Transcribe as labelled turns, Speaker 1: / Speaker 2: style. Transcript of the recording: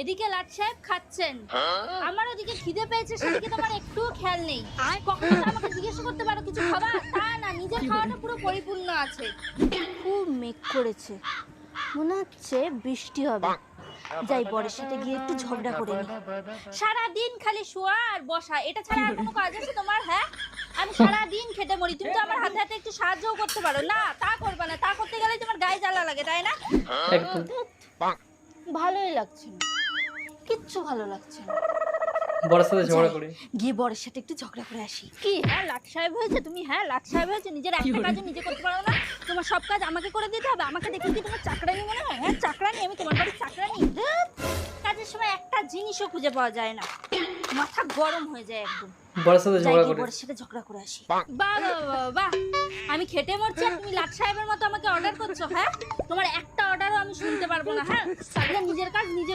Speaker 1: এদিকে লাট সাহেব খাচ্ছেন। আমার ওদিকে খিদে পেয়েছে সেদিকে তোমার একটুও খেয়াল নেই। কখনো আমাকে জিজ্ঞাসা করতে পারো কিছু খাবা? তা না নিজের খাওয়াটা পুরো পরিপূর্ণ আছে। খুব মেঘ করেছে। মনে হচ্ছে বৃষ্টি হবে। যাই বরের সাথে গিয়ে একটু ঝগড়া করে নি। সারা দিন খালি শোয়া আর বসা এটা ছাড়া আর কোনো কাজ আছে তোমার হ্যাঁ? আমি সারা দিন খেটে মরি তুমি তো আমার হাতে হাতে একটু সাহায্যও করতে পারো। না তা করবে না তা করতে গেলে তোমার গায়ে জ্বালা লাগে তাই না?
Speaker 2: একদম
Speaker 1: ভালোই লাগছে না। কিচ্ছু ভালো লাগছে না।
Speaker 2: বড়ের সাথে ঝগড়া করে।
Speaker 1: গিয়ে বরের সাথে একটু ঝগড়া করে আসি। কি? হ্যাঁ লাট সাহেব হয়েছে তুমি? হ্যাঁ লাট সাহেব হয়েছে। নিজের একটা কাজও নিজে করতে পারো না। তোমার সব কাজ আমাকে করে দিতে হবে। আমাকে দেখে কি তোমার চাকরানি মনে হয়? হ্যাঁ চাকরানি আমি তোমার বাড়ির চাকরানি। ধ্যাৎ, কাজের সময় একটা জিনিসও খুঁজে পাওয়া যায় না। মাথা গরম হয়ে যায় একদম।
Speaker 2: বড়ের সাথে ঝগড়া
Speaker 1: গিয়ে
Speaker 2: করে।
Speaker 1: বরের সাথে ঝগড়া করে আসি। বাহ বাহ বাহ, আমি খেটে মরছি তুমি লাট সাহেবের মতো আমাকে অর্ডার করছ হ্যাঁ? তোমার অর্ডারও আমি শুনতে পারব না। হ্যাঁ নিজের কাজ নিজে